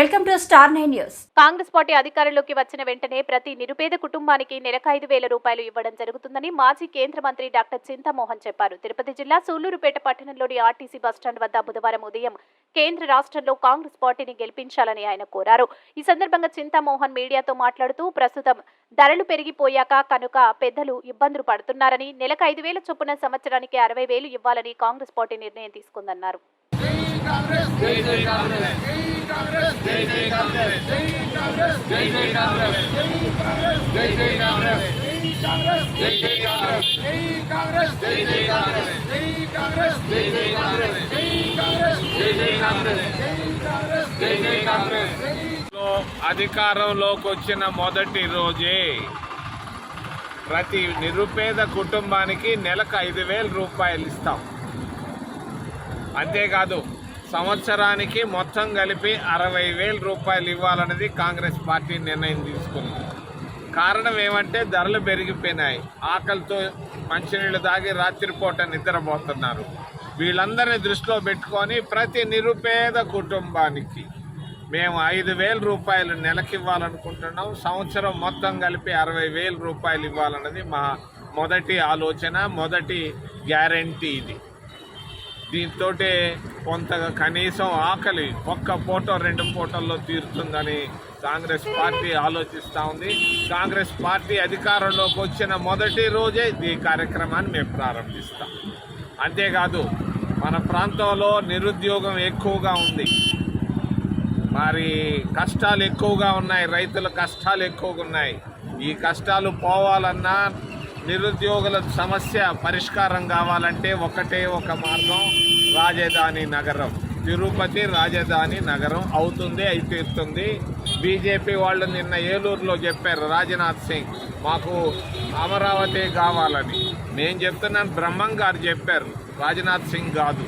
Welcome to star nine news. Congress party అధికారంలోకి వచ్చిన వెంటనే ప్రతి నిరుపేద కుటుంబానికి నెలకు ఐదు వేల రూపాయలు ఇవ్వడం జరుగుతుందని మాజీ కేంద్ర మంత్రి డాక్టర్ చింతమోహన్ చెప్పారు. తిరుపతి జిల్లా సూళ్ళూరుపేట పట్టణంలోని ఆర్టీసీ బస్టాండ్ వద్ద బుధవారం ఉదయం కేంద్ర రాష్ట్రంలో కాంగ్రెస్ పార్టీని గెలిపించాలని ఆయన కోరారు. ఈ సందర్భంగా చింతమోహన్ మీడియాతో మాట్లాడుతూ ప్రస్తుతం ధరలు పెరిగిపోయాక కనుక పెద్దలు ఇబ్బందులు పడుతున్నారని నెలకు ఐదు వేల చొప్పున సంవత్సరానికి అరవై వేలు ఇవ్వాలని కాంగ్రెస్ పార్టీ నిర్ణయం తీసుకుందన్నారు. అధికారంలోకి వచ్చిన మొదటి రోజే ప్రతి నిరుపేద కుటుంబానికి నెలకు ఐదు వేల రూపాయలు ఇస్తాం. అంతేకాదు సంవత్సరానికి మొత్తం కలిపి అరవై వేల రూపాయలు ఇవ్వాలన్నది కాంగ్రెస్ పార్టీ నిర్ణయం తీసుకుంది. కారణం ఏమంటే ధరలు పెరిగిపోయినాయి. ఆకలితో మంచినీళ్ళు తాగి రాత్రిపూట నిద్రపోతున్నారు. వీళ్ళందరినీ దృష్టిలో పెట్టుకొని ప్రతి నిరుపేద కుటుంబానికి మేము ఐదు వేల రూపాయలు నెలకి ఇవ్వాలనుకుంటున్నాం. సంవత్సరం మొత్తం కలిపి అరవై వేల రూపాయలు ఇవ్వాలన్నది మా మొదటి ఆలోచన మొదటి గ్యారంటీ ఇది. దీంతో కొంత కనీసం ఆకలి ఒక్క ఫోటో రెండు ఫోటోల్లో తీరుతుందని కాంగ్రెస్ పార్టీ ఆలోచిస్తూ ఉంది. కాంగ్రెస్ పార్టీ అధికారంలోకి వచ్చిన మొదటి రోజే ఈ కార్యక్రమాన్ని మేము ప్రారంభిస్తాం. అంతేకాదు మన ప్రాంతంలో నిరుద్యోగం ఎక్కువగా ఉంది. మరి కష్టాలు ఎక్కువగా ఉన్నాయి రైతుల కష్టాలు ఎక్కువగా ఉన్నాయి. ఈ కష్టాలు పోవాలన్నా నిరుద్యోగుల సమస్య పరిష్కారం కావాలంటే ఒకటే ఒక మార్గం రాజధాని నగరం. తిరుపతి రాజధాని నగరం అవుతుంది అయితీరుతుంది. బీజేపీ వాళ్ళు నిన్న ఏలూరులో చెప్పారు రాజ్నాథ్ సింగ్ మాకు అమరావతి కావాలని. నేను చెప్తున్నాను బ్రహ్మం గారు చెప్పారు రాజ్నాథ్ సింగ్ కాదు.